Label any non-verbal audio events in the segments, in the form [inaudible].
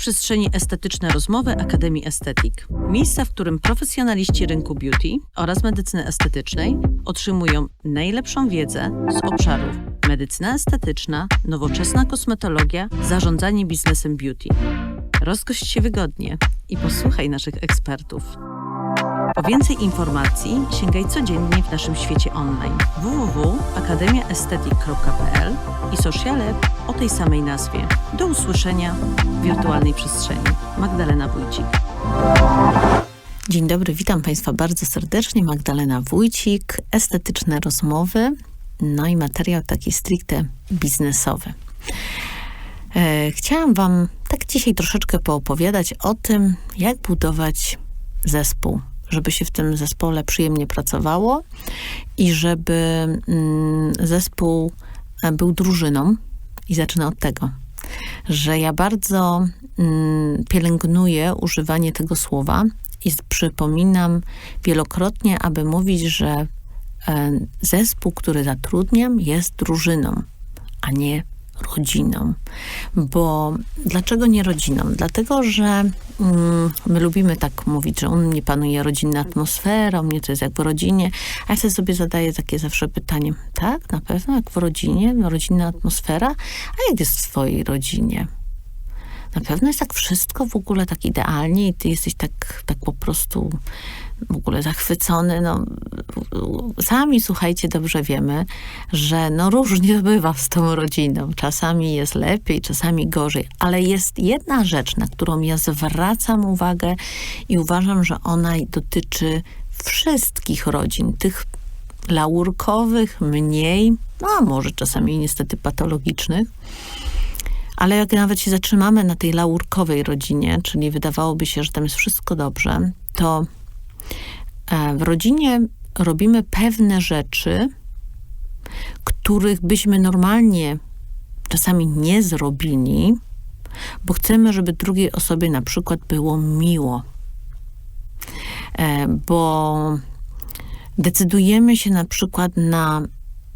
przestrzeni estetyczne rozmowy Akademii Estetik. Miejsca, w którym profesjonaliści rynku beauty oraz medycyny estetycznej otrzymują najlepszą wiedzę z obszarów medycyna estetyczna, nowoczesna kosmetologia, zarządzanie biznesem beauty. Rozgość się wygodnie i posłuchaj naszych ekspertów. Po więcej informacji sięgaj codziennie w naszym świecie online www.akademiaestetyk.pl i sociale o tej samej nazwie. Do usłyszenia w wirtualnej przestrzeni. Magdalena Wójcik. Dzień dobry, witam Państwa bardzo serdecznie. Magdalena Wójcik, estetyczne rozmowy, no i materiał taki stricte biznesowy. E, chciałam Wam tak dzisiaj troszeczkę poopowiadać o tym, jak budować zespół żeby się w tym zespole przyjemnie pracowało i żeby mm, zespół e, był drużyną. I zacznę od tego, że ja bardzo mm, pielęgnuję używanie tego słowa i przypominam wielokrotnie, aby mówić, że e, zespół, który zatrudniam, jest drużyną, a nie rodziną. Bo dlaczego nie rodziną? Dlatego, że mm, my lubimy tak mówić, że u mnie panuje rodzinna atmosfera, u mnie to jest jak w rodzinie, a ja sobie zadaję takie zawsze pytanie, tak, na pewno jak w rodzinie, rodzinna atmosfera, a jak jest w swojej rodzinie? Na pewno jest tak wszystko w ogóle tak idealnie i ty jesteś tak, tak po prostu w ogóle zachwycony. No, sami, słuchajcie, dobrze wiemy, że no różnie [laughs] bywa z tą rodziną. Czasami jest lepiej, czasami gorzej, ale jest jedna rzecz, na którą ja zwracam uwagę i uważam, że ona dotyczy wszystkich rodzin, tych laurkowych, mniej, no a może czasami niestety patologicznych. Ale jak nawet się zatrzymamy na tej laurkowej rodzinie, czyli wydawałoby się, że tam jest wszystko dobrze, to E, w rodzinie robimy pewne rzeczy, których byśmy normalnie czasami nie zrobili, bo chcemy, żeby drugiej osobie na przykład było miło. E, bo decydujemy się na przykład na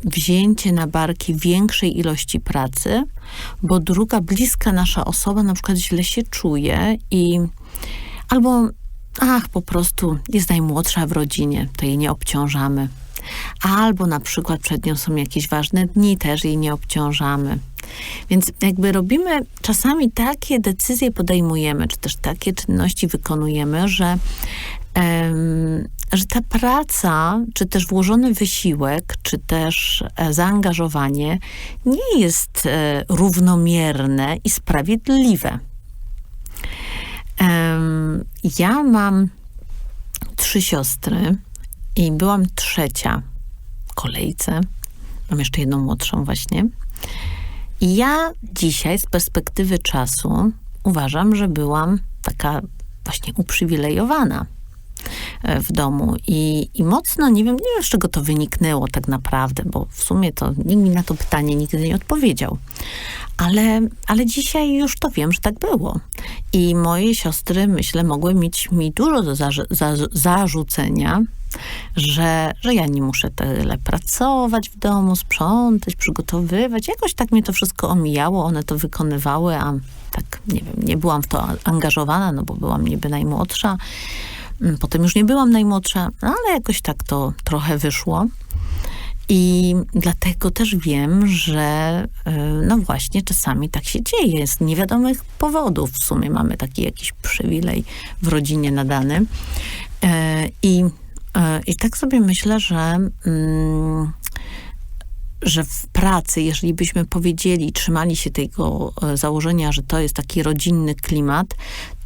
wzięcie na barki większej ilości pracy, bo druga bliska nasza osoba na przykład źle się czuje i albo ach, po prostu jest najmłodsza w rodzinie, to jej nie obciążamy. Albo na przykład przed nią są jakieś ważne dni, też jej nie obciążamy. Więc jakby robimy, czasami takie decyzje podejmujemy, czy też takie czynności wykonujemy, że, że ta praca, czy też włożony wysiłek, czy też e, zaangażowanie nie jest e, równomierne i sprawiedliwe. Ja mam trzy siostry i byłam trzecia w kolejce. Mam jeszcze jedną młodszą właśnie. I ja dzisiaj z perspektywy czasu uważam, że byłam taka właśnie uprzywilejowana w domu I, i mocno, nie wiem, nie wiem z czego to wyniknęło tak naprawdę, bo w sumie to nikt mi na to pytanie nigdy nie odpowiedział. Ale, ale dzisiaj już to wiem, że tak było. I moje siostry, myślę, mogły mieć mi dużo do za, za, zarzucenia, że, że ja nie muszę tyle pracować w domu, sprzątać, przygotowywać. Jakoś tak mnie to wszystko omijało, one to wykonywały, a tak, nie wiem, nie byłam w to angażowana, no bo byłam niby najmłodsza. Mm, potem już nie byłam najmłodsza, no ale jakoś tak to trochę wyszło. I dlatego też wiem, że e, no właśnie czasami tak się dzieje. Z niewiadomych powodów w sumie mamy taki jakiś przywilej w rodzinie nadany. E, I, e, i tak sobie myślę, że mm, że w pracy, jeżeli byśmy powiedzieli, trzymali się tego założenia, że to jest taki rodzinny klimat,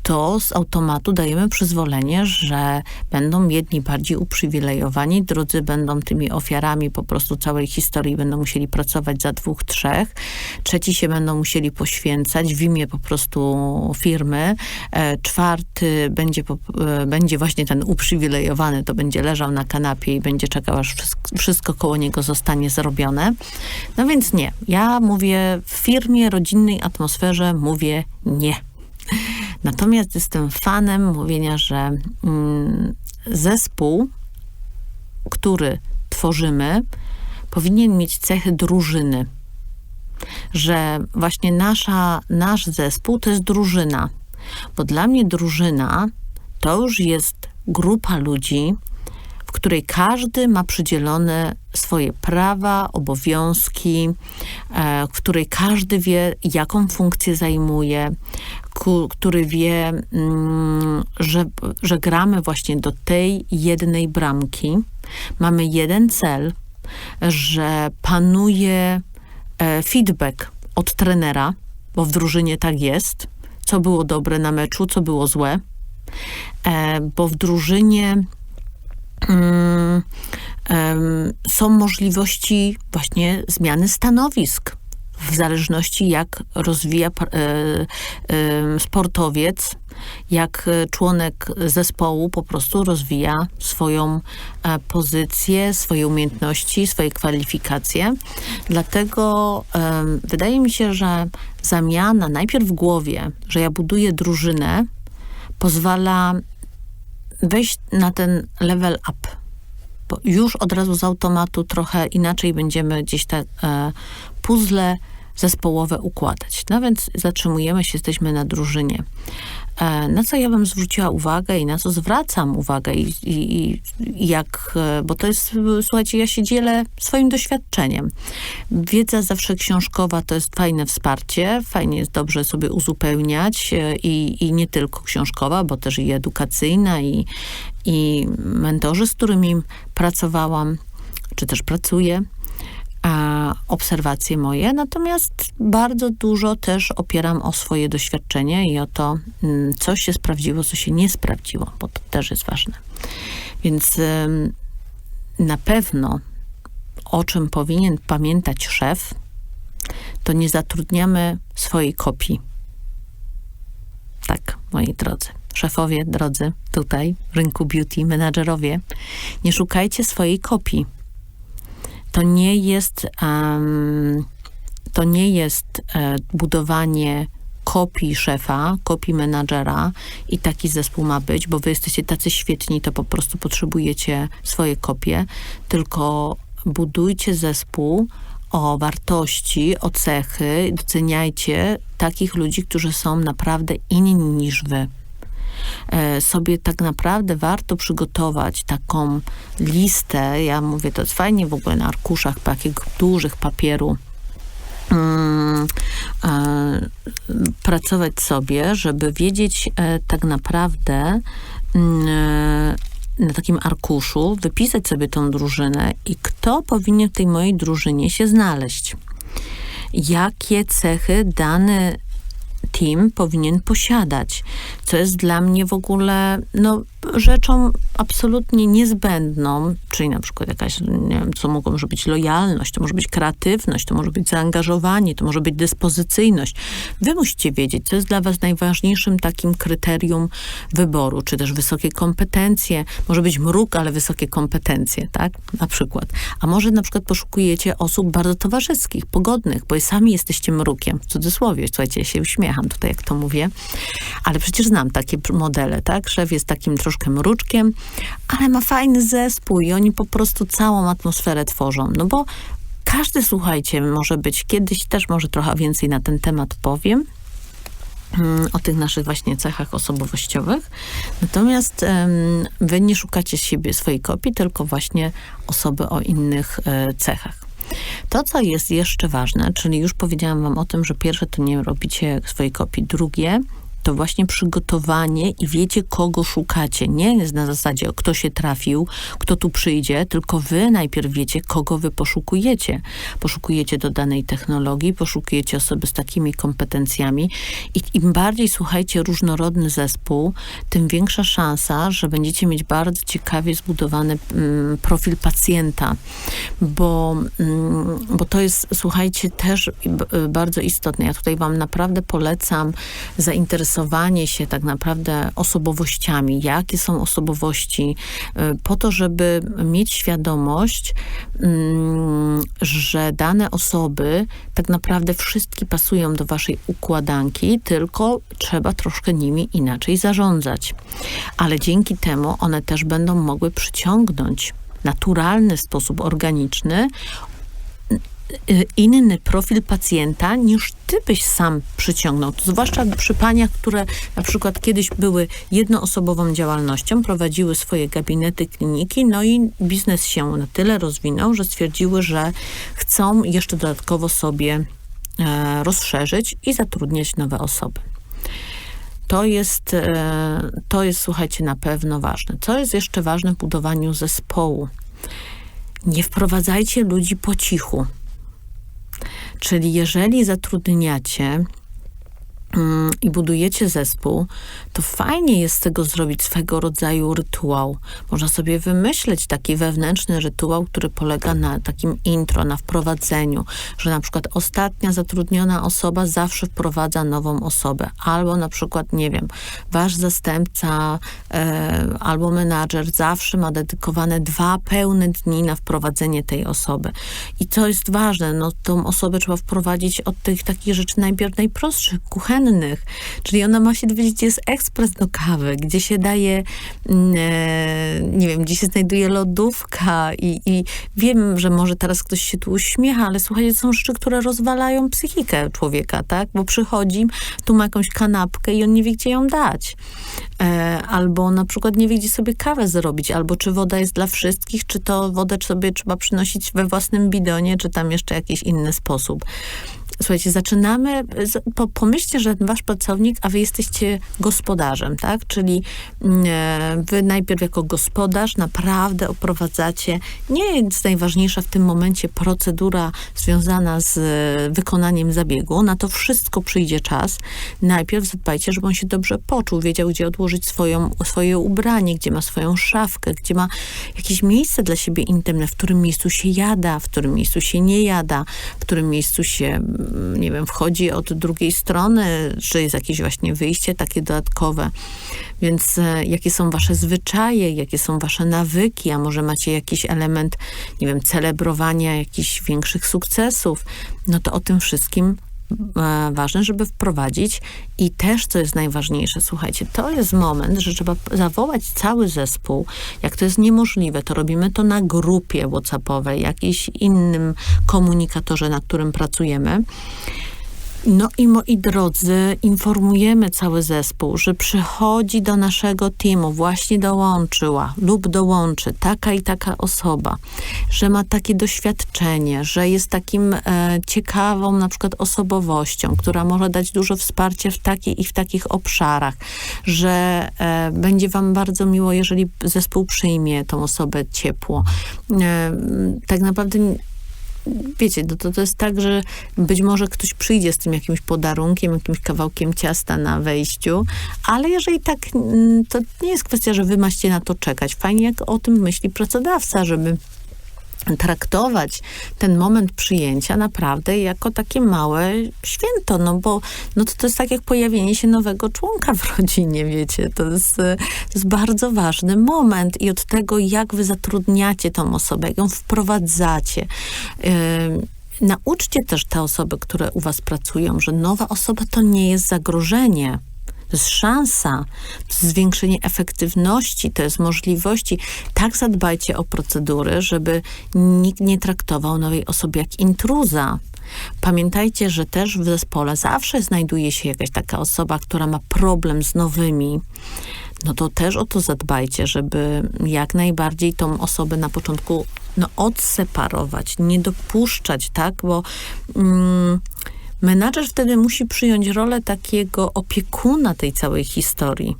to z automatu dajemy przyzwolenie, że będą jedni bardziej uprzywilejowani, drudzy będą tymi ofiarami po prostu całej historii, będą musieli pracować za dwóch, trzech, trzeci się będą musieli poświęcać w imię po prostu firmy, e, czwarty będzie, e, będzie właśnie ten uprzywilejowany, to będzie leżał na kanapie i będzie czekał, aż wszystko koło niego zostanie zrobione. No więc nie. Ja mówię w firmie, rodzinnej atmosferze mówię nie. Natomiast jestem fanem mówienia, że mm, zespół, który tworzymy, powinien mieć cechy drużyny. Że właśnie nasza, nasz zespół to jest drużyna. Bo dla mnie drużyna to już jest grupa ludzi, w której każdy ma przydzielone swoje prawa, obowiązki, e, w której każdy wie, jaką funkcję zajmuje, który wie, mm, że, że gramy właśnie do tej jednej bramki. Mamy jeden cel, że panuje e, feedback od trenera, bo w drużynie tak jest, co było dobre na meczu, co było złe, e, bo w drużynie um, są możliwości właśnie zmiany stanowisk w zależności jak rozwija e, e, sportowiec, jak członek zespołu po prostu rozwija swoją e, pozycję, swoje umiejętności, swoje kwalifikacje. Dlatego wydaje mi się, że zamiana najpierw w głowie, że ja buduję drużynę, pozwala wejść na ten level up. Bo już od razu z automatu trochę inaczej będziemy gdzieś te e, puzzle zespołowe układać. No więc zatrzymujemy się, jesteśmy na drużynie. E, na co ja bym zwróciła uwagę i na co zwracam uwagę i, i, i, jak, e, bo to jest, słuchajcie, ja się dzielę swoim doświadczeniem. Wiedza zawsze książkowa to jest fajne wsparcie, fajnie jest dobrze sobie uzupełniać e, i, i nie tylko książkowa, bo też i edukacyjna i, i mentorzy, z którymi pracowałam, czy też pracuję, obserwacje moje, natomiast bardzo dużo też opieram o swoje doświadczenie i o to, mm, co się sprawdziło, co się nie sprawdziło, bo to też jest ważne. Więc na pewno o czym powinien pamiętać szef, to nie zatrudniamy swojej kopii. Tak, moi drodzy. Szefowie, drodzy, tutaj w rynku beauty, menadżerowie, nie szukajcie swojej kopii to nie jest, um, to nie jest e, budowanie kopii szefa, kopii menadżera i taki zespół ma być, bo wy jesteście tacy świetni, to po prostu potrzebujecie swoje kopie, tylko budujcie zespół o wartości, o cechy, doceniajcie takich ludzi, którzy są naprawdę inni niż wy. E, sobie tak naprawdę warto przygotować taką listę, ja mówię, to jest fajnie w ogóle na arkuszach takiego dużych papieru, mm, e, pracować sobie, żeby wiedzieć e, tak naprawdę mm, na takim arkuszu, wypisać sobie tą drużynę i kto powinien w tej mojej drużynie się znaleźć. Jakie cechy dany team powinien posiadać, co jest dla mnie w ogóle no, rzeczą absolutnie niezbędną, czyli na przykład jakaś, nie wiem, co mogą może być lojalność, to może być kreatywność, to może być zaangażowanie, to może być dyspozycyjność. Wy musicie wiedzieć, co jest dla was najważniejszym takim kryterium wyboru, czy też wysokie kompetencje, może być mruk, ale wysokie kompetencje, tak? Na przykład. A może na przykład poszukujecie osób bardzo towarzyskich, pogodnych, bo sami jesteście mrukiem, w cudzysłowie, słuchajcie, ja się uśmiecham tutaj, jak to mówię, ale przecież znam takie modele, tak? Szef jest takim troszkę mruczkiem, ale ma fajny zespół i oni po prostu całą atmosferę tworzą. No bo każdy, słuchajcie, może być, kiedyś też może trochę więcej na ten temat powiem, mm, o tych naszych właśnie cechach osobowościowych. Natomiast wy nie szukacie siebie, swojej kopii, tylko właśnie osoby o innych e, cechach. To, co jest jeszcze ważne, czyli już powiedziałam wam o tym, że pierwsze to nie robicie swojej kopii, drugie to właśnie przygotowanie i wiecie, kogo szukacie. Nie jest na zasadzie, kto się trafił, kto tu przyjdzie, tylko wy najpierw wiecie, kogo wy poszukujecie. Poszukujecie do danej technologii, poszukujecie osoby z takimi kompetencjami i im bardziej, słuchajcie, różnorodny zespół, tym większa szansa, że będziecie mieć bardzo ciekawie zbudowany mm, profil pacjenta, bo, mm, bo to jest, słuchajcie, też bardzo istotne. Ja tutaj wam naprawdę polecam zainteresować zainteresowanie się tak naprawdę osobowościami, jakie są osobowości, y, po to, żeby mieć świadomość, mm, że dane osoby tak naprawdę wszystkie pasują do waszej układanki, tylko trzeba troszkę nimi inaczej zarządzać. Ale dzięki temu one też będą mogły przyciągnąć naturalny sposób organiczny inny profil pacjenta niż ty byś sam przyciągnął. Zwłaszcza przy paniach, które na przykład kiedyś były jednoosobową działalnością, prowadziły swoje gabinety, kliniki, no i biznes się na tyle rozwinął, że stwierdziły, że chcą jeszcze dodatkowo sobie e, rozszerzyć i zatrudniać nowe osoby. To jest, e, to jest, słuchajcie, na pewno ważne. Co jest jeszcze ważne w budowaniu zespołu? Nie wprowadzajcie ludzi po cichu. Czyli jeżeli zatrudniacie i budujecie zespół, to fajnie jest z tego zrobić swego rodzaju rytuał. Można sobie wymyśleć taki wewnętrzny rytuał, który polega na takim intro, na wprowadzeniu, że na przykład ostatnia zatrudniona osoba zawsze wprowadza nową osobę, albo na przykład, nie wiem, wasz zastępca e, albo menadżer zawsze ma dedykowane dwa pełne dni na wprowadzenie tej osoby. I co jest ważne, no tą osobę trzeba wprowadzić od tych takich rzeczy najpierw najprostszych, kuchennych, czyli ona ma się dowiedzieć, gdzie jest ekspres do kawy, gdzie się daje, mm, e, nie wiem, gdzie się znajduje lodówka i, i wiem, że może teraz ktoś się tu uśmiecha, ale słuchajcie, są rzeczy, które rozwalają psychikę człowieka, tak? Bo przychodzi, tu ma jakąś kanapkę i on nie wie, gdzie ją dać. E, albo na przykład nie wie, gdzie sobie kawę zrobić, albo czy woda jest dla wszystkich, czy to wodę sobie trzeba przynosić we własnym bidonie, czy tam jeszcze jakiś inny sposób. Słuchajcie, zaczynamy, po, pomyślcie, że wasz pracownik, a wy jesteście gospodarzem, tak? Czyli mm, e, wy najpierw jako gospodarz naprawdę oprowadzacie, nie jest najważniejsza w tym momencie procedura związana z e, wykonaniem zabiegu, na to wszystko przyjdzie czas. Najpierw zadbajcie, żeby on się dobrze poczuł, wiedział, gdzie odłożyć swoją, swoje ubranie, gdzie ma swoją szafkę, gdzie ma jakieś miejsce dla siebie intymne, w którym miejscu się jada, w którym miejscu się nie jada, w którym miejscu się nie wiem, wchodzi od drugiej strony, czy jest jakieś właśnie wyjście takie dodatkowe. Więc e, jakie są wasze zwyczaje, jakie są wasze nawyki, a może macie jakiś element, nie wiem, celebrowania jakichś większych sukcesów, no to o tym wszystkim E, ważne, żeby wprowadzić i też, co jest najważniejsze, słuchajcie, to jest moment, że trzeba zawołać cały zespół. Jak to jest niemożliwe, to robimy to na grupie whatsappowej, jakimś innym komunikatorze, na którym pracujemy. No i moi drodzy, informujemy cały zespół, że przychodzi do naszego teamu, właśnie dołączyła lub dołączy taka i taka osoba, że ma takie doświadczenie, że jest takim e, ciekawą na przykład osobowością, która może dać dużo wsparcia w takich i w takich obszarach, że e, będzie wam bardzo miło, jeżeli zespół przyjmie tą osobę ciepło. E, tak naprawdę wiecie, no to, to jest tak, że być może ktoś przyjdzie z tym jakimś podarunkiem, jakimś kawałkiem ciasta na wejściu, ale jeżeli tak, mm, to nie jest kwestia, że wy macie na to czekać. Fajnie, jak o tym myśli pracodawca, żeby traktować ten moment przyjęcia naprawdę jako takie małe święto, no bo no to, to jest tak jak pojawienie się nowego członka w rodzinie, wiecie, to jest, to jest bardzo ważny moment i od tego, jak wy zatrudniacie tą osobę, jak ją wprowadzacie, yy, Nauczcie też te osoby, które u was pracują, że nowa osoba to nie jest zagrożenie. To jest szansa, to jest zwiększenie efektywności, to jest możliwości. Tak zadbajcie o procedury, żeby nikt nie traktował nowej osoby jak intruza. Pamiętajcie, że też w zespole zawsze znajduje się jakaś taka osoba, która ma problem z nowymi. No to też o to zadbajcie, żeby jak najbardziej tą osobę na początku no, odseparować, nie dopuszczać, tak? Bo. Mm, Menadżer wtedy musi przyjąć rolę takiego opiekuna tej całej historii.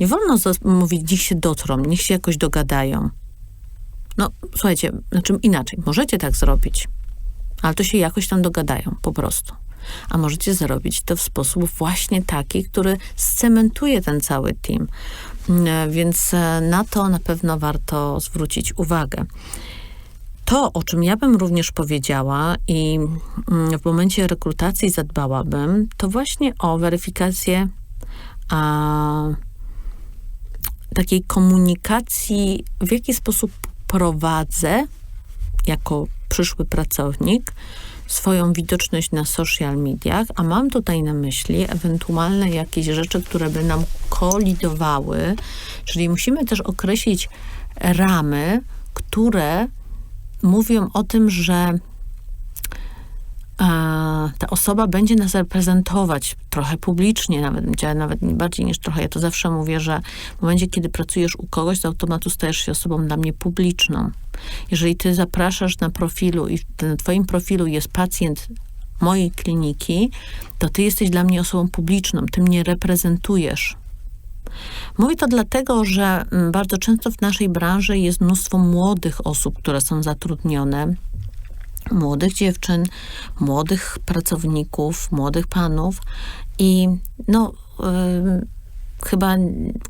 Nie wolno mówić, niech się dotrą, niech się jakoś dogadają. No, słuchajcie, znaczy inaczej, możecie tak zrobić, ale to się jakoś tam dogadają, po prostu. A możecie zrobić to w sposób właśnie taki, który scementuje ten cały team. Mm, więc e, na to na pewno warto zwrócić uwagę. To, o czym ja bym również powiedziała i mm, w momencie rekrutacji zadbałabym, to właśnie o weryfikację a, takiej komunikacji, w jaki sposób prowadzę jako przyszły pracownik swoją widoczność na social mediach, a mam tutaj na myśli ewentualne jakieś rzeczy, które by nam kolidowały, czyli musimy też określić ramy, które mówią o tym, że ta osoba będzie nas reprezentować trochę publicznie, nawet, nawet bardziej niż trochę. Ja to zawsze mówię, że w momencie, kiedy pracujesz u kogoś, z automatu stajesz się osobą dla mnie publiczną. Jeżeli ty zapraszasz na profilu i na twoim profilu jest pacjent mojej kliniki, to ty jesteś dla mnie osobą publiczną, ty mnie reprezentujesz. Mówię to dlatego, że mm, bardzo często w naszej branży jest mnóstwo młodych osób, które są zatrudnione, młodych dziewczyn, młodych pracowników, młodych panów i no, chyba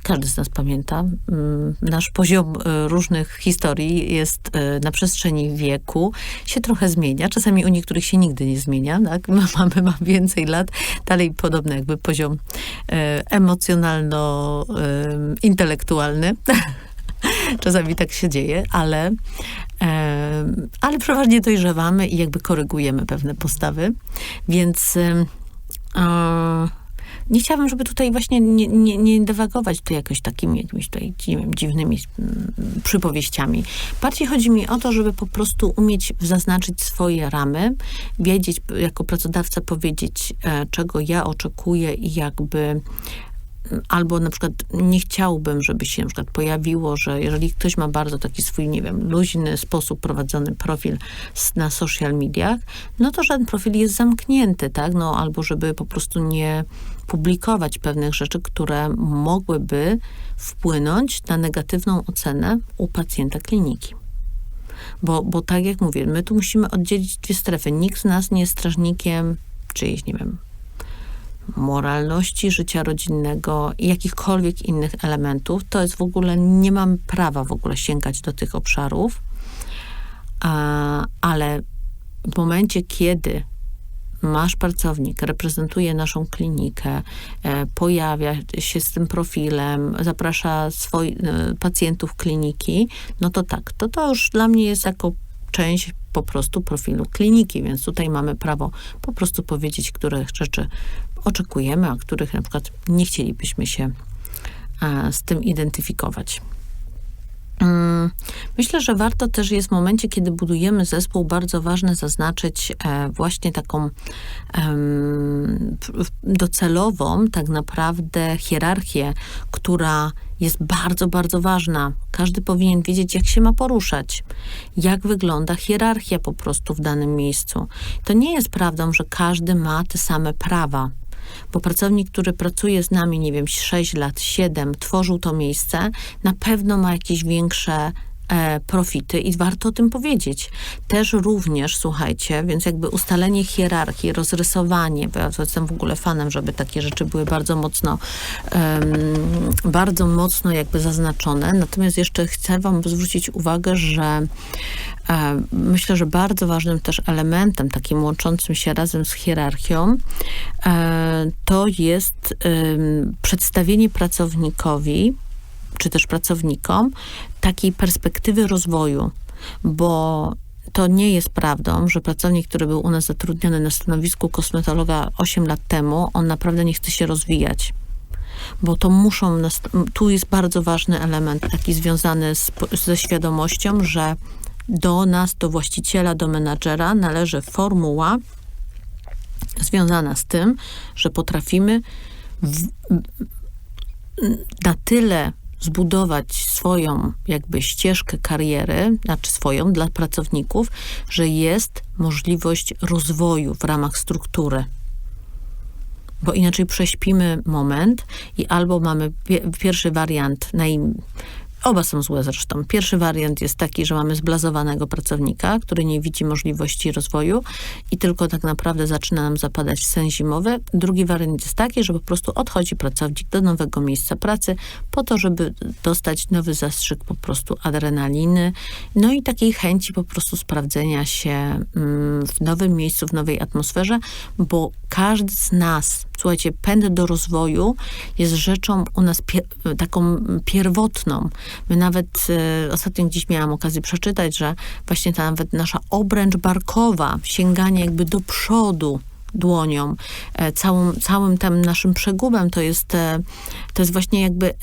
każdy z nas pamięta, yy, nasz poziom yy, różnych historii jest y, na przestrzeni wieku, się trochę zmienia. Czasami u niektórych się nigdy nie zmienia, tak? [laughs] Mamy, ma więcej lat, dalej podobny jakby poziom y, emocjonalno-intelektualny. Y, [laughs] Czasami tak się dzieje, ale, ale przeważnie dojrzewamy i jakby korygujemy pewne postawy. Więc e, nie chciałabym, żeby tutaj właśnie nie, nie, nie dywagować tu jakoś takimi jakimiś tutaj dziwnymi mm, przypowieściami. Bardziej chodzi mi o to, żeby po prostu umieć zaznaczyć swoje ramy, wiedzieć, jako pracodawca powiedzieć, e, czego ja oczekuję i jakby albo na przykład nie chciałbym, żeby się na przykład pojawiło, że jeżeli ktoś ma bardzo taki swój, nie wiem, luźny sposób prowadzony profil na social mediach, no to żaden profil jest zamknięty, tak? No albo żeby po prostu nie publikować pewnych rzeczy, które mogłyby wpłynąć na negatywną ocenę u pacjenta kliniki. Bo, bo tak jak mówię, my tu musimy oddzielić dwie strefy. Nikt z nas nie jest strażnikiem czyjejś, nie wiem, moralności życia rodzinnego i jakichkolwiek innych elementów, to jest w ogóle, nie mam prawa w ogóle sięgać do tych obszarów, a, ale w momencie, kiedy masz pracownik, reprezentuje naszą klinikę, e, pojawia się z tym profilem, zaprasza swoich e, pacjentów kliniki, no to tak, to to już dla mnie jest jako część po prostu profilu kliniki, więc tutaj mamy prawo po prostu powiedzieć, które rzeczy oczekujemy, a których na przykład nie chcielibyśmy się z tym identyfikować. Mm, myślę, że warto też jest w momencie, kiedy budujemy zespół, bardzo ważne zaznaczyć e, właśnie taką docelową, tak naprawdę, hierarchię, która jest bardzo, bardzo ważna. Każdy powinien wiedzieć, jak się ma poruszać, jak wygląda hierarchia po prostu w danym miejscu. To nie jest prawdą, że każdy ma te same prawa bo pracownik, który pracuje z nami, nie wiem, 6 lat, 7, tworzył to miejsce, na pewno ma jakieś większe e, profity i warto o tym powiedzieć. Też również, słuchajcie, więc jakby ustalenie hierarchii, rozrysowanie, bo ja jestem w ogóle fanem, żeby takie rzeczy były bardzo mocno um, bardzo mocno jakby zaznaczone. Natomiast jeszcze chcę wam zwrócić uwagę, że myślę, że bardzo ważnym też elementem, takim łączącym się razem z hierarchią, e, to jest przedstawienie pracownikowi czy też pracownikom takiej perspektywy rozwoju, bo to nie jest prawdą, że pracownik, który był u nas zatrudniony na stanowisku kosmetologa 8 lat temu, on naprawdę nie chce się rozwijać. Bo to muszą, tu jest bardzo ważny element taki związany z, ze świadomością, że do nas, do właściciela, do menadżera należy formuła związana z tym, że potrafimy w, na tyle zbudować swoją jakby ścieżkę kariery, znaczy swoją dla pracowników, że jest możliwość rozwoju w ramach struktury. Bo inaczej prześpimy moment i albo mamy pierwszy wariant, naj, Oba są złe zresztą. Pierwszy wariant jest taki, że mamy zblazowanego pracownika, który nie widzi możliwości rozwoju i tylko tak naprawdę zaczyna nam zapadać sen zimowy. Drugi wariant jest taki, że po prostu odchodzi pracownik do nowego miejsca pracy po to, żeby dostać nowy zastrzyk po prostu adrenaliny, no i takiej chęci po prostu sprawdzenia się mm, w nowym miejscu, w nowej atmosferze, bo każdy z nas, słuchajcie, pęd do rozwoju jest rzeczą u nas taką pierwotną. My nawet e, ostatnio gdzieś miałam okazję przeczytać, że właśnie ta nawet nasza obręcz barkowa, sięganie jakby do przodu, dłonią, e, całą, całym tym naszym przegubem, to jest, e, to jest właśnie jakby e,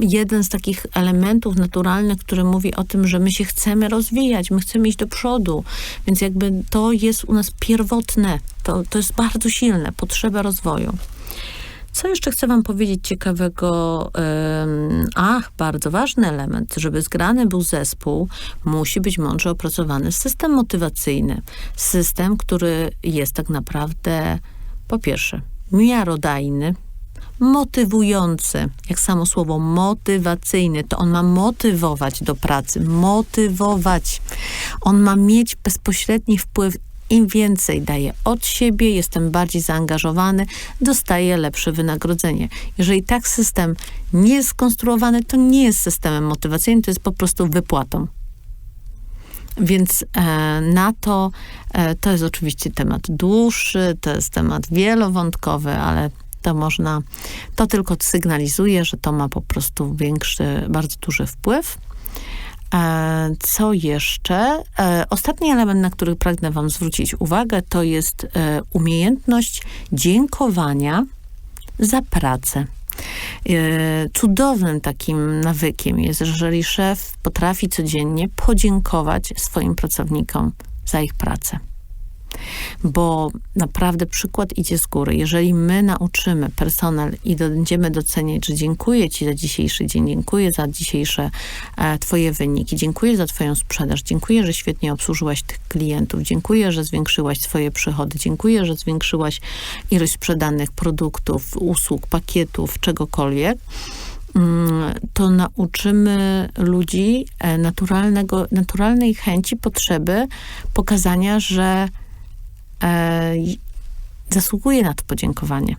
jeden z takich elementów naturalnych, który mówi o tym, że my się chcemy rozwijać, my chcemy iść do przodu, więc jakby to jest u nas pierwotne, to, to jest bardzo silne, potrzeba rozwoju. Co jeszcze chcę Wam powiedzieć ciekawego? Ach, bardzo ważny element. Żeby zgrany był zespół, musi być mądrze opracowany system motywacyjny. System, który jest tak naprawdę, po pierwsze, miarodajny, motywujący, jak samo słowo motywacyjny, to on ma motywować do pracy, motywować. On ma mieć bezpośredni wpływ. Im więcej daję od siebie, jestem bardziej zaangażowany, dostaję lepsze wynagrodzenie. Jeżeli tak system nie jest skonstruowany, to nie jest systemem motywacyjnym, to jest po prostu wypłatą. Więc e, na to, e, to jest oczywiście temat dłuższy, to jest temat wielowątkowy, ale to można, to tylko sygnalizuje, że to ma po prostu większy, bardzo duży wpływ. E, Co jeszcze? E, Ostatni element, na który pragnę Wam zwrócić uwagę, to jest e, umiejętność dziękowania za pracę. Cudownym takim nawykiem jest, jeżeli szef potrafi codziennie podziękować swoim pracownikom za ich pracę. Bo naprawdę przykład idzie z góry. Jeżeli my nauczymy personel i będziemy doceniać, że dziękuję Ci za dzisiejszy dzień, dziękuję za dzisiejsze e, Twoje wyniki, dziękuję za Twoją sprzedaż, dziękuję, że świetnie obsłużyłaś tych klientów, dziękuję, że zwiększyłaś swoje przychody, dziękuję, że zwiększyłaś ilość sprzedanych produktów, usług, pakietów, czegokolwiek, mm, to nauczymy ludzi e, naturalnego, naturalnej chęci, potrzeby pokazania, że zasługuje na to podziękowanie.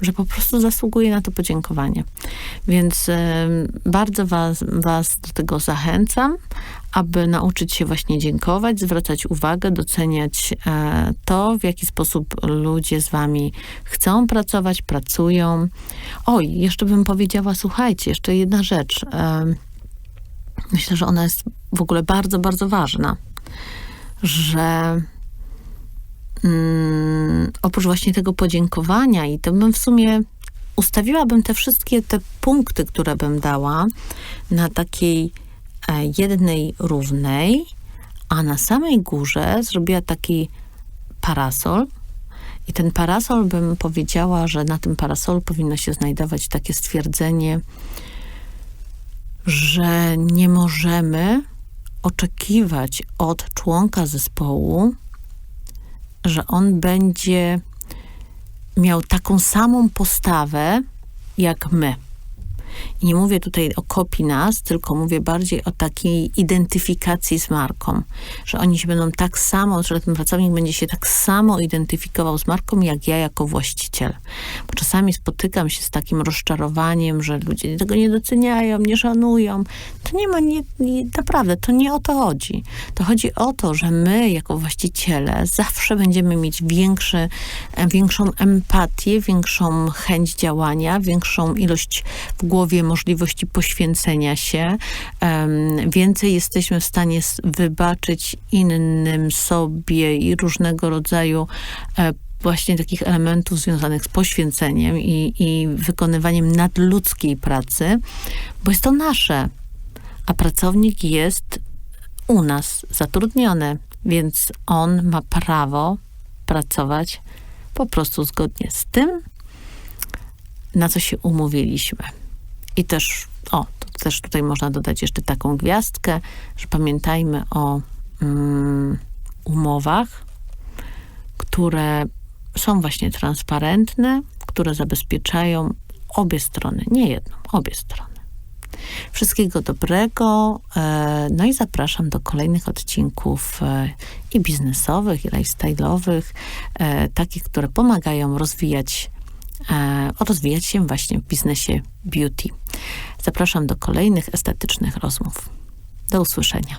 Że po prostu zasługuje na to podziękowanie. Więc e, bardzo was, was do tego zachęcam, aby nauczyć się właśnie dziękować, zwracać uwagę, doceniać e, to, w jaki sposób ludzie z wami chcą pracować, pracują. Oj, jeszcze bym powiedziała, słuchajcie, jeszcze jedna rzecz. E, myślę, że ona jest w ogóle bardzo, bardzo ważna, że mm, oprócz właśnie tego podziękowania i to bym w sumie ustawiłabym te wszystkie te punkty, które bym dała na takiej e, jednej równej, a na samej górze zrobiła taki parasol. I ten parasol bym powiedziała, że na tym parasolu powinno się znajdować takie stwierdzenie, że nie możemy oczekiwać od członka zespołu, że on będzie miał taką samą postawę jak my. I nie mówię tutaj o kopii nas, tylko mówię bardziej o takiej identyfikacji z marką, że oni się będą tak samo, że ten pracownik będzie się tak samo identyfikował z marką, jak ja jako właściciel. Bo czasami spotykam się z takim rozczarowaniem, że ludzie tego nie doceniają, nie szanują. To nie ma, nie, nie, naprawdę, to nie o to chodzi. To chodzi o to, że my jako właściciele zawsze będziemy mieć większy, e, większą empatię, większą chęć działania, większą ilość w głowie możliwości poświęcenia się. Więcej jesteśmy w stanie wybaczyć innym sobie i różnego rodzaju e, właśnie takich elementów związanych z poświęceniem i, i wykonywaniem nadludzkiej pracy, bo jest to nasze, a pracownik jest u nas zatrudniony, więc on ma prawo pracować po prostu zgodnie z tym, na co się umówiliśmy. I też, o, to też tutaj można dodać jeszcze taką gwiazdkę, że pamiętajmy o mm, umowach, które są właśnie transparentne, które zabezpieczają obie strony, nie jedną, obie strony. Wszystkiego dobrego, e, no i zapraszam do kolejnych odcinków e, i biznesowych, i lifestyle'owych, e, takich, które pomagają rozwijać rozwijać się właśnie w biznesie beauty. Zapraszam do kolejnych estetycznych rozmów. Do usłyszenia.